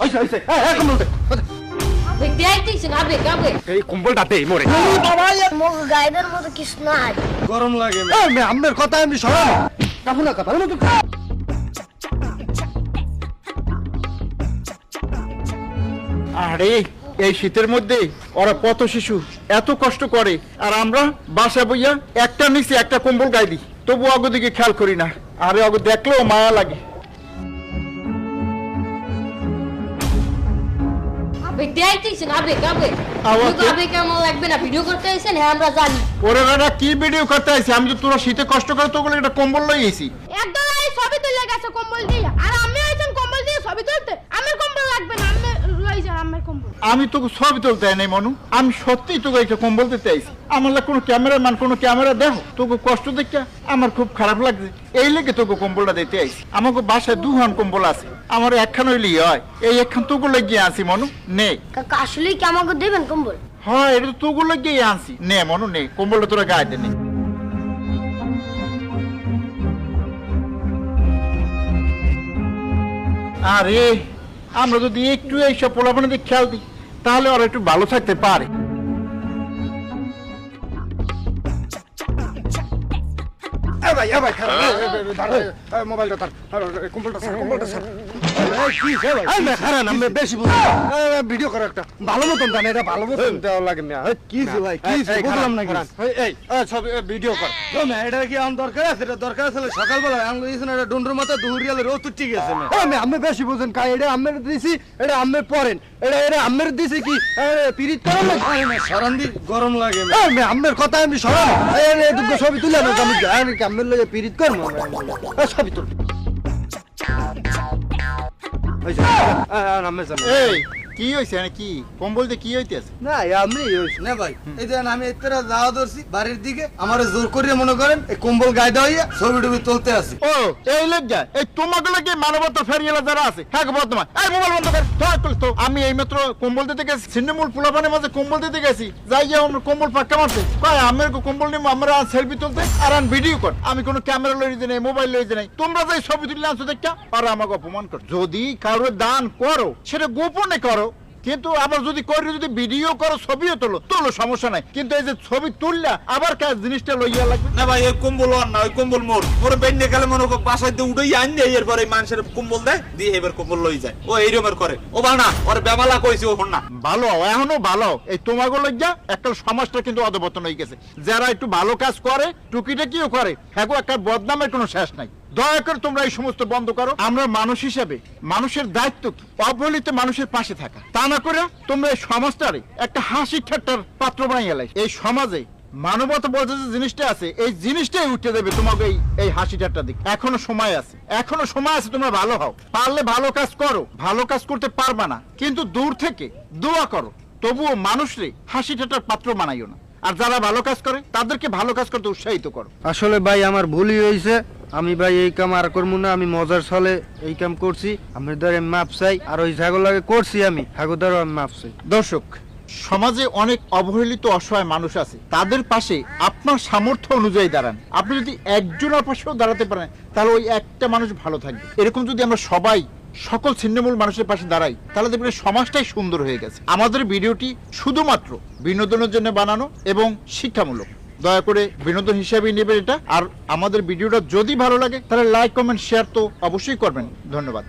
হইছে হইছে এই, এই, কম্বল দে। আবেগ দেখাইতেছেন আবেগ আবেগ এই কম্বলটা দে মোরে। বাবা মুখ গাইদের মতো কিছু নাই গরম লাগে এই মে আমের কথা আমি সরাম কাপু না কথা মতো আরে এই শীতের মধ্যে ওরা কত শিশু এত কষ্ট করে। আর আমরা বাসা বইয়া একটা নিচে একটা কম্বল গায়ে দিই তবু অগদিকে খেয়াল করি না। আরে অগ দেখলেও মায়া লাগে। আবেগ দেখাইতেছেন আবেগ আবেগ আবেগ আমার লাগবে না ভিডিও করতে হ্যাঁ আমরা জানি। ওরা দাদা কি ভিডিও করতে আইছি? আমি তো তোরা শীতে কষ্ট করে তোগুলো একটা কম্বল লই আইছি। একদম এই ছবি তুলে গেছে কম্বল দিয়ে। আর আমি আইছেন কম্বল দিয়ে ছবি তুলতে। আমার আমি লই যান আমার কম্বল। আমি তোকে ছবি তুলতে নাই মনু। আমি সত্যি তোকে একটা কম্বল দিতে আইছি। আমার লাগে কোনো ক্যামেরার মান কোনো ক্যামেরা দেখো তোকে কষ্ট দেখে আমার খুব খারাপ লাগছে। এই লেগে তোকে কম্বলটা দিতে আইছি। আমাকে বাসায় দুহান কম্বল আছে। আমার একখান হইলেই হয়। এই একখান তোকে লাগিয়ে আনছি মনু। নে। কাকা আসলেই কি আমাকে দেবেন কম্বল? হয় এটা তো তোকে লাগিয়ে আনছি। নে মনু নে। কম্বলটা তোরা গায়ে দে নে। আরে আমরা যদি একটু এইসব পোলাপানে দিয়ে খেয়াল দিই তাহলে ওরা একটু ভালো থাকতে পারে। এই, মে, খারাপ, আমি বেশি বুঝি না। এ, এ, ভিডিও করো একটা। ভালো মতন জানে এটা ভালো মতন দেওয়া লাগে না কি ভাই, কি এই, হইছে? এই, বুঝলাম না এই, এই, সব ভিডিও কর। এটা কি আমার দরকার আছে? এটা দরকার আছে সকালবেলা আমি লইছি না এটা ডুন্ডুর মতো দুহরিয়ালে রোদ উঠে গেছে। আমি বেশি বুঝেন কাই এটা আমের দিছি এটা আমের পরেন। এটা এটা আমের দিছি কি? পিরিত করেন না? গরম লাগে মে। এ, মে, আমের কথা আমি সরাম এই, দুটো ছবি তুলে আমি আমি কি আমের লগে পিরিত করব আমরা? ছবি তুল এই কি হয়েছে মানে কি কম্বল দিয়ে কি হইতেছে? না আমি না ভাই? এই যে আমি এতটা যাওয়া ধরছি বাড়ির দিকে আমার জোর করিয়ে মনে করেন এই কম্বল গায়ে হইয়া ছবি টবি তুলতে আসি। ও এই লজ্জা এই তোমাকে লাগে মানবতা ফেরিয়েলা যারা আছে হ্যাঁ বর্তমান এই মোবাইল বন্ধ কর ধর তো। আমি এই মাত্র কম্বল দিতে গেছি ছিন্নমূল পোলাপানের মাঝে কম্বল দিতে গেছি যাই গিয়ে আমার কম্বল পাক্কা মারছে। কয় আমার কম্বল নিয়ে আমরা সেলফি তুলতে আর ভিডিও কর। আমি কোনো ক্যামেরা লই দিই নাই মোবাইল লই দিই নাই তোমরা যাই ছবি তুললে আনছো দেখা আর আমাকে অপমান কর। যদি কারও দান করো সেটা গোপনে করো কিন্তু আবার যদি করে যদি ভিডিও করো ছবিও তোলো তোলো সমস্যা নাই। কিন্তু এই যে ছবি তুললা আবার কাজ জিনিসটা লইয়া লাগবে। না ভাই এই কম্বল আর না ওই কম্বল মোর মোর বেন্যে গেলে মনে করো বাসায় দিয়ে উড়াই আন দেয় এরপর এই মানুষের কম্বল দেয় দিয়ে এবার কম্বল লই যায়। ও এইরকমের করে ও বা না ওর বেমালা কইছে ও না ভালো এখনও ভালো। এই তোমাকে লজ্জা একটা সমাজটা কিন্তু অধবতন হয়ে গেছে। যারা একটু ভালো কাজ করে টুকিটাকিও করে হ্যাঁ একটা বদনামের কোনো শেষ নাই। দয়া করে তোমরা এই সমস্ত বন্ধ করো। আমরা মানুষ হিসাবে মানুষের দায়িত্ব কি? অবহেলিত মানুষের পাশে থাকা। তা না করে তোমরা এই সমাজটারে একটা হাসি ঠাট্টার পাত্র বানিয়ে লাই এই সমাজে মানবতা বলতে যে জিনিসটা আছে এই জিনিসটাই উঠে দেবে তোমাকে এই এই হাসি ঠাট্টার দিক। এখনও সময় আছে। এখনও সময় আছে তোমরা ভালো হও। পারলে ভালো কাজ করো। ভালো কাজ করতে পারবা না। কিন্তু দূর থেকে দোয়া করো। তবুও মানুষরে হাসি ঠাট্টার পাত্র বানাইও না। আর যারা ভালো কাজ করে তাদেরকে ভালো কাজ করতে উৎসাহিত করো। আসলে ভাই আমার ভুলই হয়েছে আমি ভাই এই কাম আর করব না, আমি মজার ছলে এই কাম করছি। আমি ধর ধরে মাপ চাই, আর ওই ছাগল আগে করছি আমি, ছাগল আমি মাপ চাই। দর্শক, সমাজে অনেক অবহেলিত অসহায় মানুষ আছে। তাদের পাশে আপনার সামর্থ্য অনুযায়ী দাঁড়ান। আপনি যদি একজনের পাশেও দাঁড়াতে পারেন, তাহলে ওই একটা মানুষ ভালো থাকবে। এরকম যদি আমরা সবাই সকল ছিন্নমূল মানুষের পাশে দাঁড়াই, তাহলে দেখবেন সমাজটাই সুন্দর হয়ে গেছে। আমাদের ভিডিওটি শুধুমাত্র বিনোদনের জন্য বানানো এবং শিক্ষামূলক। দয়া করে বিনোদন হিসেবেই নেবেন এটা। আর আমাদের ভিডিওটা যদি ভালো লাগে, তাহলে লাইক কমেন্ট শেয়ার তো অবশ্যই করবেন। ধন্যবাদ।